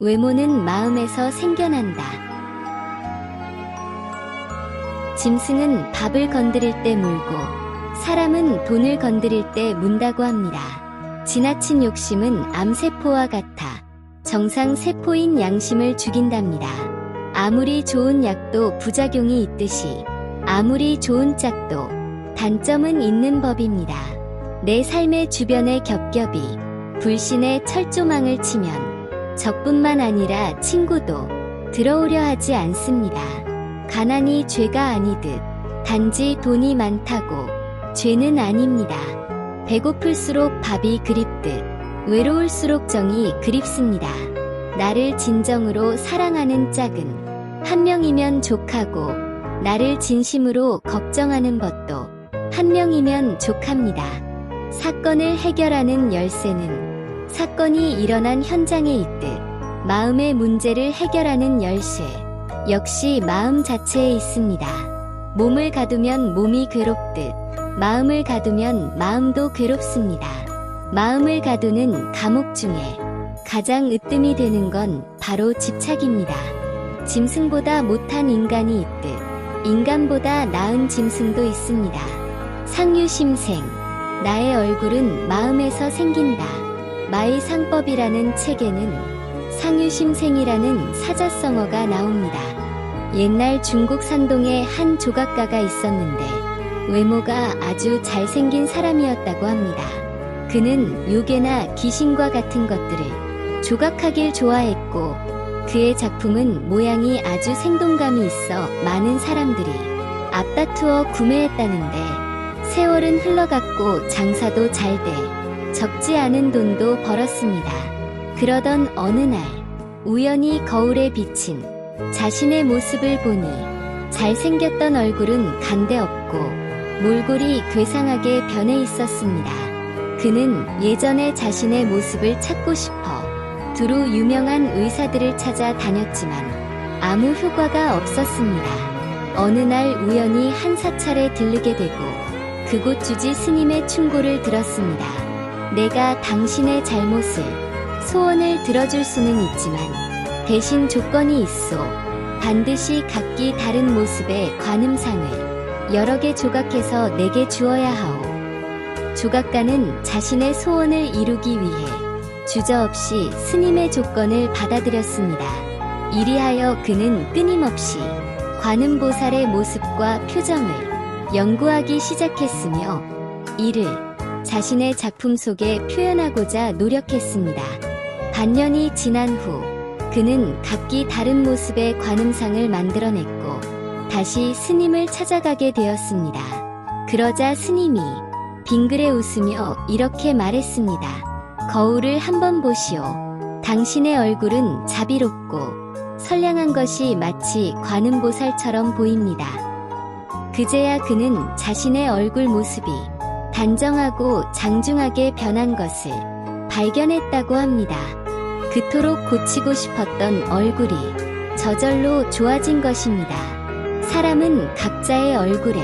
외모는 마음에서 생겨난다. 짐승은 밥을 건드릴 때 물고, 사람은 돈을 건드릴 때 문다고 합니다. 지나친 욕심은 암세포와 같아 정상 세포인 양심을 죽인답니다. 아무리 좋은 약도 부작용이 있듯이 아무리 좋은 짝도 단점은 있는 법입니다. 내 삶의 주변의 겹겹이 불신의 철조망을 치면 적뿐만 아니라 친구도 들어오려 하지 않습니다. 가난이 죄가 아니듯 단지 돈이 많다고 죄는 아닙니다. 배고플수록 밥이 그립듯 외로울수록 정이 그립습니다. 나를 진정으로 사랑하는 짝은 한 명이면 족하고 나를 진심으로 걱정하는 것도 한 명이면 족합니다. 사건을 해결하는 열쇠는 사건이 일어난 현장에 있듯 마음의 문제를 해결하는 열쇠 역시 마음 자체에 있습니다. 몸을 가두면 몸이 괴롭듯 마음을 가두면 마음도 괴롭습니다. 마음을 가두는 감옥 중에 가장 으뜸이 되는 건 바로 집착입니다. 짐승보다 못한 인간이 있듯 인간보다 나은 짐승도 있습니다. 상유심생 나의 얼굴은 마음에서 생긴다. 마의 상법이라는 책에는 상유심생이라는 사자성어가 나옵니다. 옛날 중국 산동에 한 조각가가 있었는데 외모가 아주 잘생긴 사람이었다고 합니다. 그는 요괴나 귀신과 같은 것들을 조각하길 좋아했고 그의 작품은 모양이 아주 생동감이 있어 많은 사람들이 앞다투어 구매했다는데 세월은 흘러갔고 장사도 잘 돼 적지 않은 돈도 벌었습니다. 그러던 어느 날 우연히 거울에 비친 자신의 모습을 보니 잘생겼던 얼굴은 간데없고 몰골이 괴상하게 변해 있었습니다. 그는 예전의 자신의 모습을 찾고 싶어 두루 유명한 의사들을 찾아 다녔지만 아무 효과가 없었습니다. 어느 날 우연히 한 사찰에 들르게 되고 그곳 주지 스님의 충고를 들었습니다. 내가 당신의 잘못을 소원을 들어줄 수는 있지만 대신 조건이 있어 반드시 각기 다른 모습의 관음상을 여러 개 조각해서 내게 주어야 하오. 조각가는 자신의 소원을 이루기 위해 주저없이 스님의 조건을 받아들였습니다. 이리하여 그는 끊임없이 관음보살의 모습과 표정을 연구하기 시작했으며 이를 자신의 작품 속에 표현하고자 노력했습니다. 반년이 지난 후 그는 각기 다른 모습의 관음상을 만들어냈고 다시 스님을 찾아가게 되었습니다. 그러자 스님이 빙그레 웃으며 이렇게 말했습니다. 거울을 한번 보시오. 당신의 얼굴은 자비롭고 선량한 것이 마치 관음보살처럼 보입니다. 그제야 그는 자신의 얼굴 모습이 단정하고 장중하게 변한 것을 발견했다고 합니다. 그토록 고치고 싶었던 얼굴이 저절로 좋아진 것입니다. 사람은 각자의 얼굴에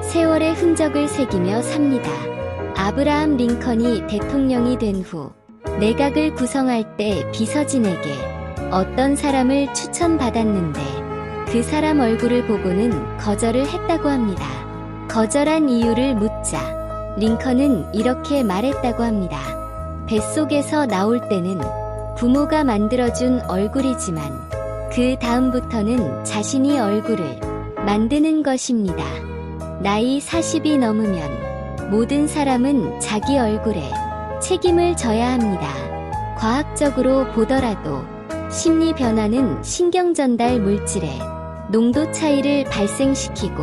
세월의 흔적을 새기며 삽니다. 아브라함 링컨이 대통령이 된 후 내각을 구성할 때 비서진에게 어떤 사람을 추천받았는데 그 사람 얼굴을 보고는 거절을 했다고 합니다. 거절한 이유를 묻자 링컨은 이렇게 말했다고 합니다. 뱃속에서 나올 때는 부모가 만들어준 얼굴이지만 그 다음부터는 자신이 얼굴을 만드는 것입니다. 나이 40이 넘으면 모든 사람은 자기 얼굴에 책임을 져야 합니다. 과학적으로 보더라도 심리 변화는 신경 전달 물질의 농도 차이를 발생시키고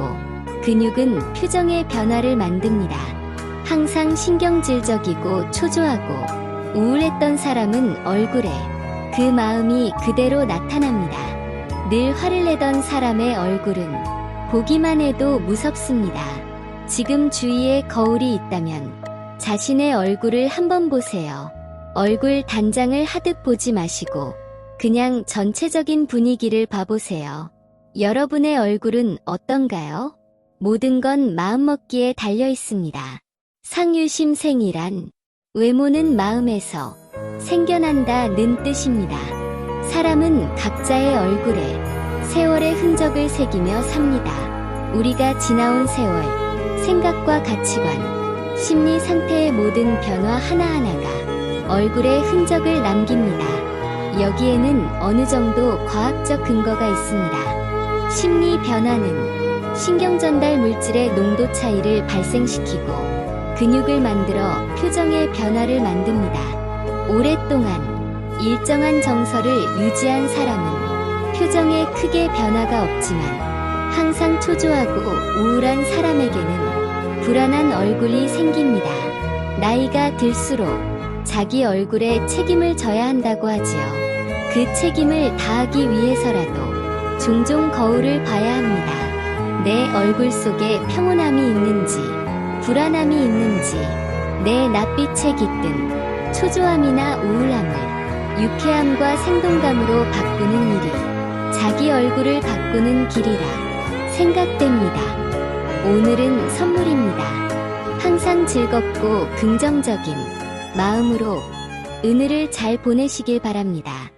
근육은 표정의 변화를 만듭니다. 항상 신경질적이고 초조하고 우울했던 사람은 얼굴에 그 마음이 그대로 나타납니다. 늘 화를 내던 사람의 얼굴은 보기만 해도 무섭습니다. 지금 주위에 거울이 있다면 자신의 얼굴을 한번 보세요. 얼굴 단장을 하듯 보지 마시고 그냥 전체적인 분위기를 봐보세요. 여러분의 얼굴은 어떤가요? 모든 건 마음먹기에 달려 있습니다. 상유심생이란 외모는 마음에서 생겨난다는 뜻입니다. 사람은 각자의 얼굴에 세월의 흔적을 새기며 삽니다. 우리가 지나온 세월, 생각과 가치관, 심리 상태의 모든 변화 하나하나가 얼굴에 흔적을 남깁니다. 여기에는 어느 정도 과학적 근거가 있습니다. 심리 변화는 신경전달 물질의 농도 차이를 발생시키고 근육을 만들어 표정의 변화를 만듭니다. 오랫동안 일정한 정서를 유지한 사람은 표정에 크게 변화가 없지만 항상 초조하고 우울한 사람에게는 불안한 얼굴이 생깁니다. 나이가 들수록 자기 얼굴에 책임을 져야 한다고 하지요. 그 책임을 다하기 위해서라도 종종 거울을 봐야 합니다. 내 얼굴 속에 평온함이 있는지, 불안함이 있는지, 내 낯빛에 깃든 초조함이나 우울함을 유쾌함과 생동감으로 바꾸는 일이 자기 얼굴을 바꾸는 길이라 생각됩니다. 오늘은 선물입니다. 항상 즐겁고 긍정적인 마음으로 은혜를 잘 보내시길 바랍니다.